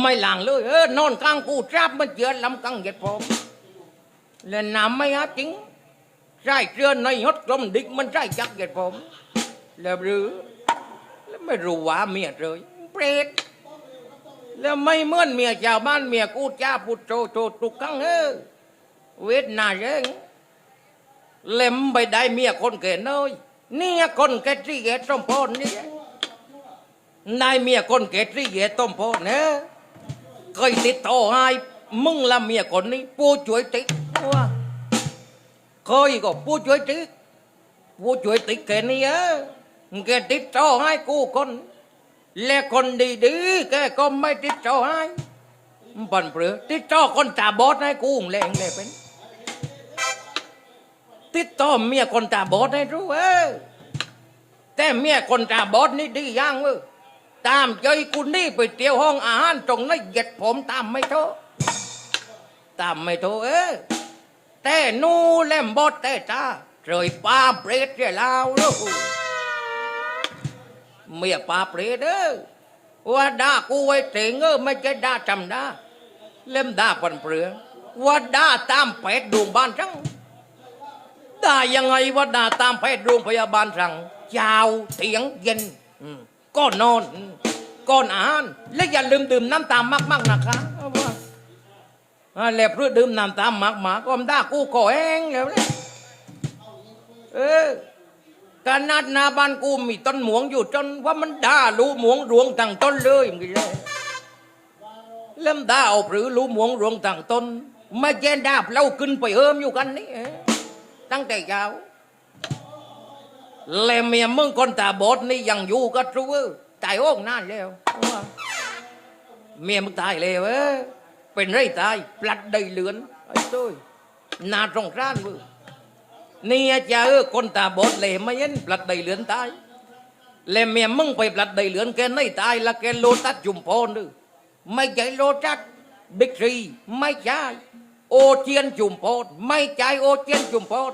ไม่หลังเลยเออนอนกลางกูจับมันเจือลำกังเหยียดผมเล่นน้ำไม่ฮะจริงใช่เจือในฮดกลมดิกมันใช่จักเหยียดผมแล้วหรือแล้วไม่รู้ว่าเมียเลยเปรตแล้วไม่เมื่อนเมียชาวบ้านเมียกูจ้าพุทโธโธตุกังเออเวทนาเร่งเล็มไปได้เมียคนเก่น้อยนี่คนแก่ที่แก่สมพรนี่นายเมียคนเก่ที่แก่ต้มพรเนี่ย ยติดต่อให้มึงละเมียคนนี้ผู้ช่วยติดว่าเคยก็ผู้ช่วยติดผู้ช่วยติดแกนี่เออแกติดต่อให้กูคนและคนดีๆแกก็ไม่ติดต่อให้ปันเปลือติดต่อคนตาบอดให้กูแรงเลยเป็นติดต่อเมียคนตาบอดให้รู้เออแต่เมียคนตาบอดนี่ดีอยังเว้ย ตามใจกูนี่ไปเที่ยวห้องอาหารตรงนั้นเหยียดผมตามไม่โทตามไม่โทเออแต่นู่แลมบอดแต่จ้าเรยป้าเปรตเจ้าลาวลูกเมียปาเปรตเออว่าด่ากูไว้เถงเออไม่ใช่ด่าจำด่าเล่มด่าปันเปลือว่าด่าตามแพทย์ดวงบ้านจังด่ายังไงว่าด่าตามแพทย์โรงพยาบาลสั่งเช้าเถียงเย็น อืม ก็นอนอืมก่อนอาหาร และอย่าลืมดื่มน้ำตามมากๆนะคะอ่าแล้วเพื่อดื่มน้ำตามมากๆก็มด่ากูก่อแห้งแล้วเนี่ยเออการนัดนาบ้านกูมีต้นหมวงอยู่จนว่ามันด่ารู้หมวงรวงต่างต้นเลยมึงเลยเริ่มด่าเอาหรือรู้หมวงรวงต่างต้นม่แย่ด่าเราขึ้นไปเอิมอยู่กันนี่ตั้งแต่ยาว แล้วเมียมึงคนตาบอดนี่ยังอยู่ก็ทรู้ตายโอ้งนานแล้วเมียมึงตายแล้วเอ้เป็นไรตายปลัดได้เลือนไอ้ตุ้ยนาตรงร้านมึงนี่จะเออคนตาบอดเลยไม่เห็นปลัดใดเหลือนตายเลยเมียมึงไปปลัดใดเหลือนแกไม่ตายละแกโลตัสจุมพรนึไม่ใช่โลตัสบิ๊กซีไม่ใช่โอเทียนจุ่มพรไม่ใช่โอเทียนจุ่มพร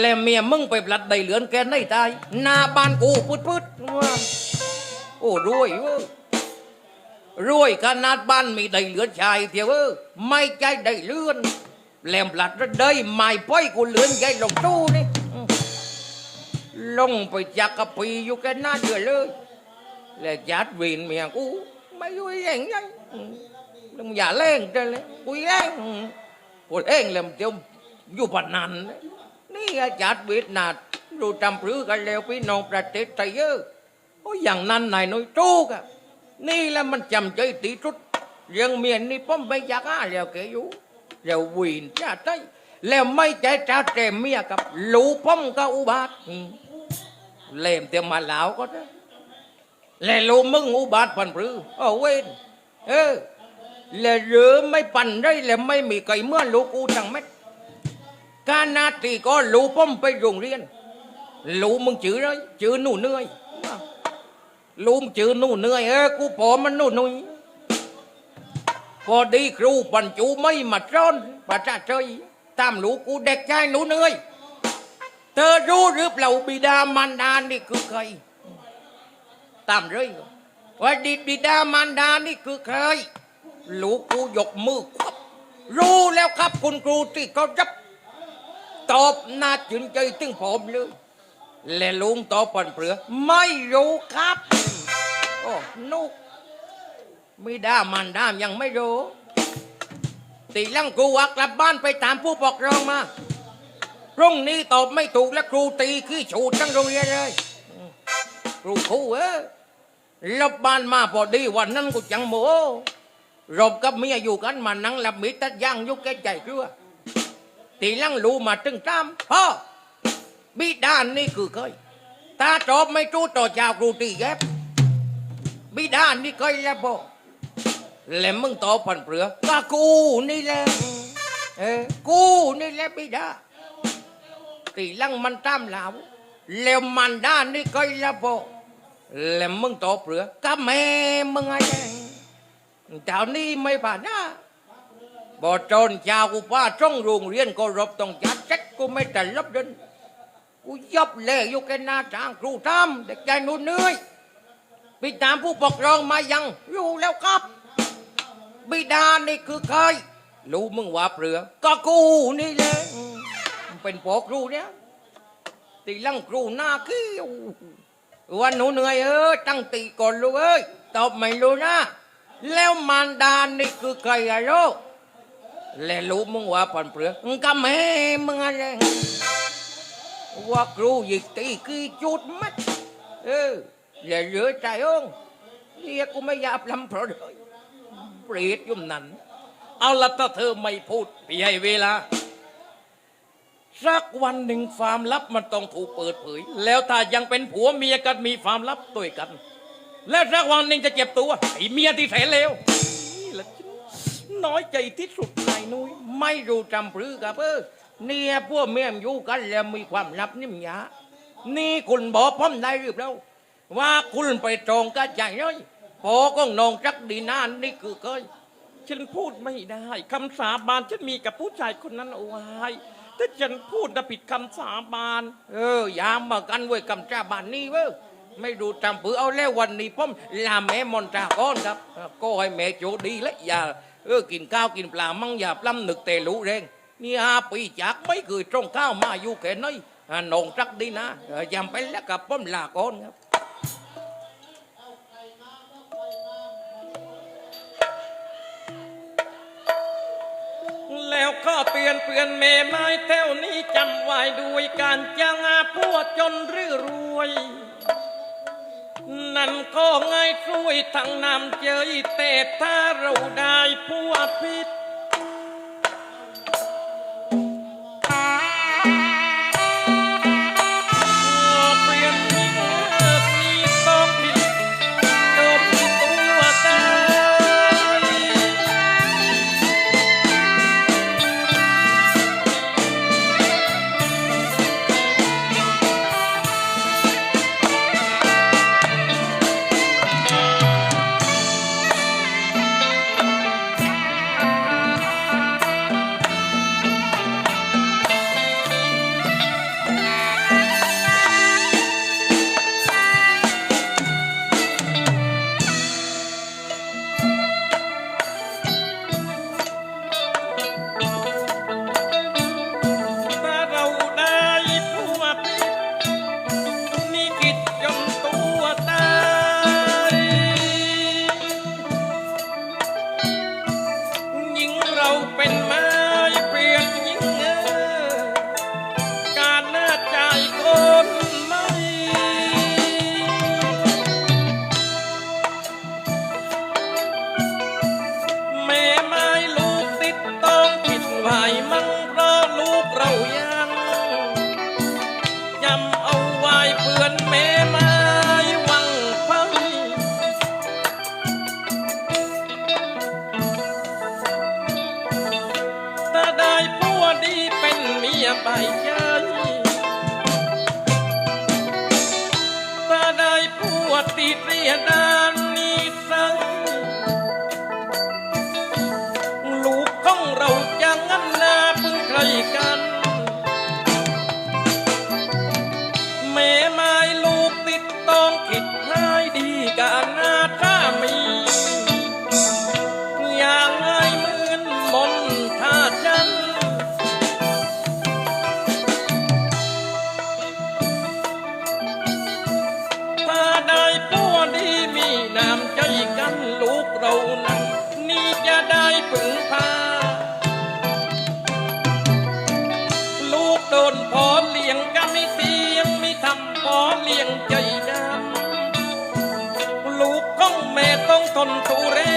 แล้วเมียมึงไปปลัดใดเหลือนแกไม่ตายหน้าบ้านกูพุดพุดว่าโอ้รวยเว้ยรวยขนาดบ้านมีใดเหลือนชายเทียวเออไม่ใช่ใดเหลื่อนแหลมปลัดระดยไม่ป้อยกูเหลือนใหญ่ลงตู้นี่ลงไปจักกะปีอยู่แค่หน้าเดือเลยแล้วจัดวินเมียกูไม่ยุ่ยแย่งยังมึงอย่าเล่งเจเลยกูแย่งปวดเองเลยเดี๋ยวอยู่ปันนันเลย นี่อ้จัดวินนาดรู้จำปรือกันแล้วพี่น้องประเทศไทยเยอะโอ้ยอย่างนั้นนายน้อยจูกอะนี่แหละมันจำใจตีสุดเรื่องเมียนี่ป้อมไปยากอ้าแล้วแกอยู่แล้ววินจะได้แล้วไม่ใจจะแจมเมียกับลูกป้อมก็อุบาทอืมเล่มเตรียมมาเหลาวก็ได้แล้วลูกมึงอุบาทพันปรือเอาเวนเออแล้วหรือไม่ปั่นได้แล้วไม่มีใครเมื่อลูกกูจังเม็ด การนาตีก็ลูกป้อมไปโรงเรียนลูกมึงจื้อเลยจื้อหนูเหนื่อยลูกมึงจื้อหนูเหนื่อยเออกูพอมันหนูหนุ่ยพอดีครูปัญจูไม่มาจ้อนประชาชนตามลูกกูเด็กชายหนูเหนื่อยเธอรู้หรือเปล่าบิดามารดานี่คือใคร ตามเลยว่าดิบิดามารดานี่คือใครลูกกูยกมือควับรู้แล้วครับคุณครูที่เขารับ ตอบหน้าจืนใจตึงผมเลย และลุงตอบปันเปลือ ไม่รู้ครับ โอ้นุกไม่ได้มันด้ามยังไม่รู้ตีลังครูว่ากลับบ้านไปตามผู้ปกครองมาพรุ่งนี้ตอบไม่ถูกและครูตีขี้ฉูดทั้งโรงเรียนเลยครูครูเออลบบ้านมาพอดีวันนั้นกูจังโมรบกับเมียอยู่กันมานั่งหลับมีตัดย่างยุกแก่ใจเรือ ตีลังรู้มาตึงตามพ่อบิดานนี่คือเคยตาจอบไม่จู้ต่อเจ้าครูตีแยบบิดานี่เคยแล้วบอกแล้วมึงตอผันเปลือก็กูนี่แหละเออกูนี่แหละบิดาตีลังมันตามเหลาแล้วมันด้านนี่เคยแล้วบอกแล้วมึงตอเปลือกก็แม่มึงอะไรเจ้านี่ไม่ผ่านนะ บอจนชาวกูป้าจ้องโรงเรียนก็รบต้องจัดเช็คกูไม่แต่ลบเดินกูยับเลยอยู่แค่หน้าทางครูทำเด็กใจหนูเหนื่อยไปตามผู้ปกครองมายังอยู่แล้วครับ บิดานี่คือใครรู้มึงว่าเปลือ ก็กูนี่แหละเป็นพอครูเนี่ยตีลังครูหน้าขี้ววันหนูเหนื่อยเออตั้งตีก่อนลูกเอ้ยตอบไม่รู้นะ แล้วมารดานี่คือใครอะลูก และรู้มึงว่าปันเปลือมึงก็แม่มึงอะไรว่าครูหยิกตีกี่จุดมัดเออและเหลือใจองเรียกกูไม่อยากลำเพราะเลยเปรตยุ่มนั้น เอาละถ้าเธอไม่พูดพี่ให้เวลาสักวันหนึ่งความลับมันต้องถูกเปิดเผย แล้วถ้ายังเป็นผัวเมียกันมีความลับด้วยกัน และสักวันหนึ่งจะเจ็บตัวไอ้เมียที่แสนเลว น้อยใจที่สุดนายนุ้ยไม่รู้จำปรือกับเออเนี่ยพวกเมียมอยู่กันแล้วมีความลับนิ่มหยานี่คุณบอกพ่อมได้หรือเปล่าว่าคุณไปตรงกับใจน้อยพอก็นองจักดีนานนี่คือเคยฉันพูดไม่ได้คำสาบานฉันมีกับผู้ชายคนนั้นเอาไว้ถ้าฉันพูดนะผิดคำสาบาน เออยามมากันเว้ยกำจ้าบานนี้เว้ยไม่ดูจำปือเอาแล้ววันนี้ผมลาแม่มนตราก้อนครับก็ให้แม่โจดีและอย่า เออกินข้าวกินปลามั่งอย่าปล้ำนึกแต่รู้แรงนี่อาปีจากไม่เคยตรงข้าวมาอยู่แค่น้อยอ่านงจักดีนะยำไปแล้วกับผมลาก้อนครับแล้วก็เปลี่ยนเปลี่ยนเมไม้แถวนี้จำไว้ด้วยการจังอาพวกจนหรือรวยันก็ง่ายช่วยทั้งนำเจยเต่ถ้าเราได้ผัวพิษ ทำพอเลี้ยงใจดำลูกของแม่ต้องทนทุเรศ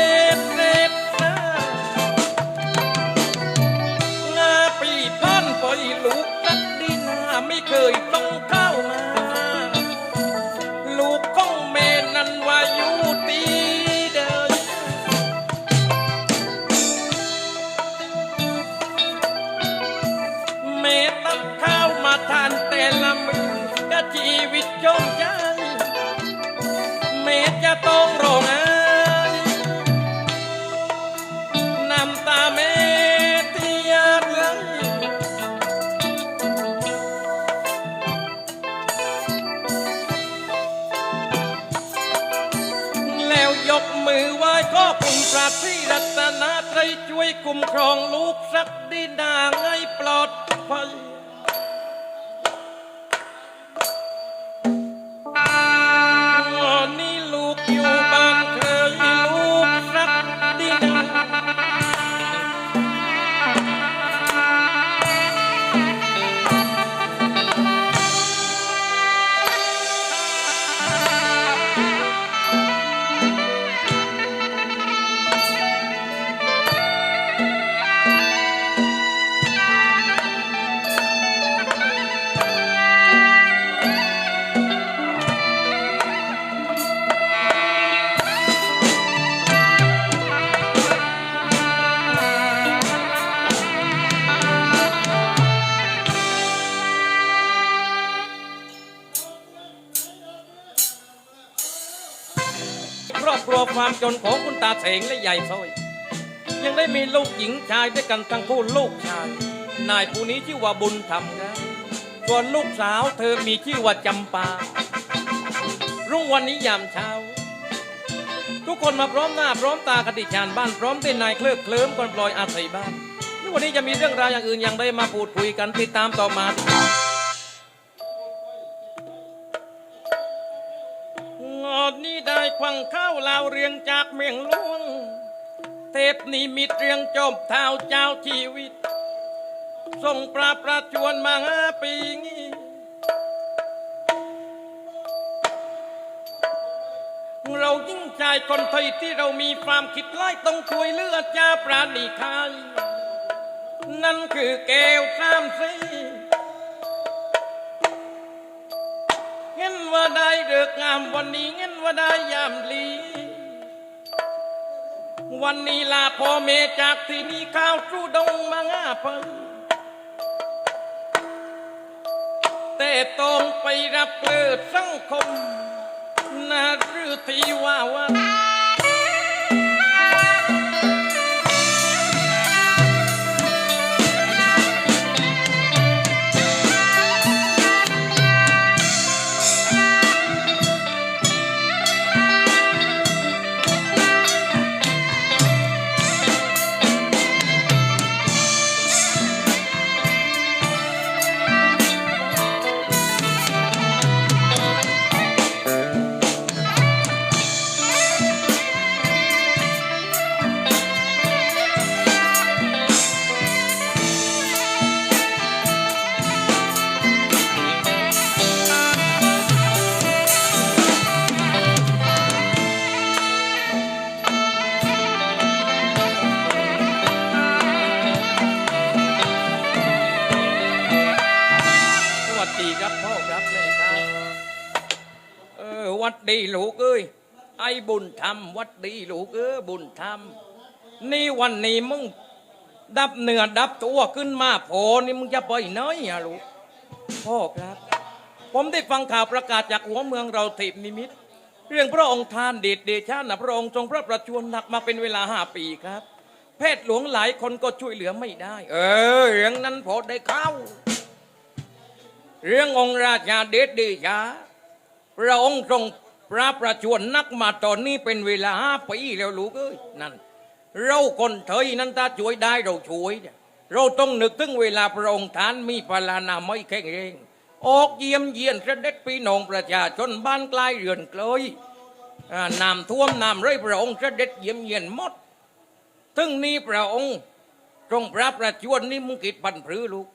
ความจนของคุณตาเสงและยายซอย ยังได้มีลูกหญิงชายด้วยกันทั้งคู่ลูกชาย นายผู้นี้ชื่อว่าบุญธรรมครับส่วนลูกสาวเธอมีชื่อว่าจำปา รุ่งวันนี้ยามเช้า ทุกคนมาพร้อมหน้าพร้อมตากติชานบ้านพร้อมเต้นนายเคลิบเคลิ้มก่อนปล่อยอาศัยบ้าน วันนี้จะมีเรื่องราวอย่างอื่นอย่างใดมาพูดคุยกันติดตามต่อมา วังข้าวลาวเรียงจากเมียงหลวง เทพนิมิตเรียงจบเท้าเจ้าชีวิตส่งปราประชวนมาห้าปีงี้เรายิ่งใจคนไทยที่เรามีความคิดไล่ต้องช่วยเลือดจ้าปราณีคายนั่นคือแก้วสามสี เงินว่าได้เลิกงามวันนี้เงินว่าได้ยามลีวันนี้ลาพ่อเมจากที่มีข้าวสู้ดงมางาเพังแต่ต้องไปรับเกิดสังคมนาหรือที่ว่าวัน ดีลูกเอ้ยไอ้บุญธรรมวัดดีลูกเออบุญธรรมนี่วันนี้มึงดับเนื้อดับตัวขึ้นมาพอนี่มึงจะไปไหนอะลูกพ่อครับ ผมได้ฟังข่าวประกาศจากหัวเมืองเราทิพนิมิต เรื่องพระองค์ทานเดชเดชานะพระองค์ทรงพระประชวรหนักมาเป็นเวลาห้าปีครับ แพทย์หลวงหลายคนก็ช่วยเหลือไม่ได้ เออเรื่องนั้นพอได้เข้า เรื่ององค์ราชาเดชเดชาพระองค์ทรง พระประชวรนักมาตอนนี้เป็นเวลาห้าปีแล้วลูกเอ้ยนั่น เราคนไทยนั้นถ้าช่วยได้เราช่วยเราต้องนึกถึงเวลาพระองค์ท่านมีพลานาไม่แข็งแรงออกเยี่ยมเยียนเสด็จพี่น้องประชาชนบ้านใกล้เรือนเกลยอ่าน้ำท่วมน้ำไรพระองค์เสด็จเยี่ยมเยียนหมดถึงนี้พระองค์ทรงพระประชวรนี่มึงกิดพันพรือลูก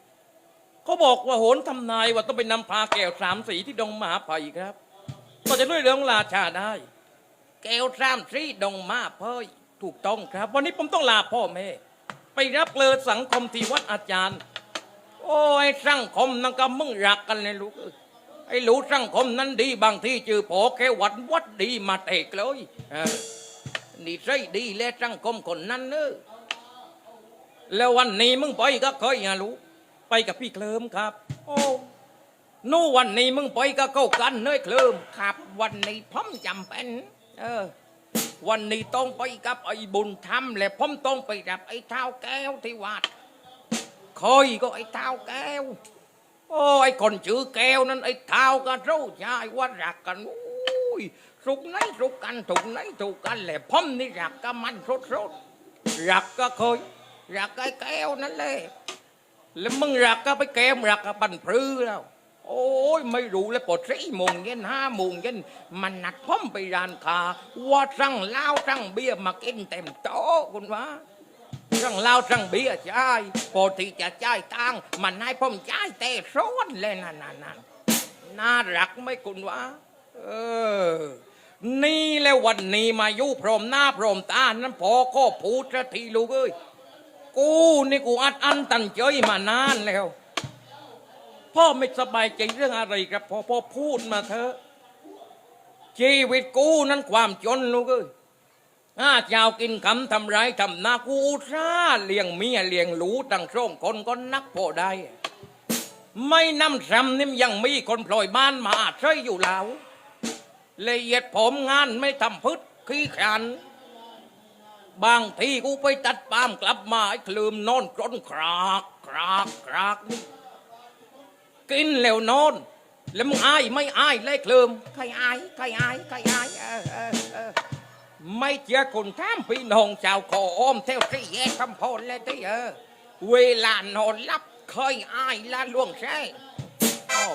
เขาบอกว่าโหนทำนายว่าต้องไปนำพาแก้วสามสีที่ดงมหาภัยครับ ก็จะด้วยเรื่องราชาได้แก้วสามสีดงมาภัยถูกต้องครับ วันนี้ผมต้องลาพ่อแม่ ไปรับเลิศสังคมที่วัดอาจารย์ โอ้ยสังคมนั่นก็มึงรักกันเลยลูกเอ้ยไอ้ลูกสังคมนั้นดีบางที่จือพอแค่วัดวัดดีมาเตกเลยนี่ใช่ดีและสังคมคนนั้นเนอแล้ววันนี้มึงไปก็เคยนะลูกไปกับพี่เคลิมครับ โอ้ นู่วันนี้มึงไปก็เข้ากันเนยเคลิมครับ วันนี้ผมจำเป็นเออ วันนี้ต้องไปกับไอ้บุญธรรมและผมต้องไปรับไอ้เท้าแก้วที่วัดคอยก็ไอ้เท้าแก้วโอ้ไอ้คนชื่อแก้วนั้นไอ้เท้าก็รู้ชายว่ารักกันอุ้ยสุกไหนสุกกันถูกไหนถูกกันแหละพ่อมนี่รักก็มันสดสดรักก็เคยรักไอ้แก้วนั่นแหละแล้วมึงรักก็ไปแก้มรักก็บันพรือแล้ว โอ้ยไม่รู้เลยปดสี่โมงเย็นห้าโมงเย็นมันนัดพ่อมไปร้านคาว่าสั่งเหล้าสั่งเบียร์มากินเต็มโต๊ะคุณวะสั่งเหล้าสั่งเบียร์จ่ายพอที่จะจ่ายตังค์มันให้ผมจ่ายแต่ซ้อนเลยนั่นนั่นนั่นน่ารักไหมคุณวะเออ นี่แล้ววันนี้มาอยู่พร้อมหน้าพร้อมตานั้นพอก็พูดสักทีลูกเอ้ยกูนี่กูอัดอั้นตันใจมานานแล้ว พ่อไม่สบายใจเรื่องอะไรครับพ่อพ่อพูดมาเถอะชีวิตกูนั้นความจนลูกเอ้ยอาเจ้ากินคำทำร้ายทำนากูอุตส่าเลี้ยงเมียเลี้ยงหลูตั้งสองคนก็นักพอได้ ไม่น้ำซ้ำนี่ยังมีคนปล่อยบ้านมาอาศัยอยู่แล้วละเอียดผมงานไม่ทำพึดขี้ขันบางทีกูไปตัดปาล์มกลับมาไอ้คลืมนอนกรนครากครากครากนี่ กินแล้วนอน แล้วมึงอายไม่อายเลยคลืมใครอายใครอายใครอายเออเออเออไม่เจอคนท่ามพี่น้องชาวโคอ้อมเท่าที่แยกคำพลเลยที่เออเวลานอนหลับเคยอายละล่วงแช่เอ้า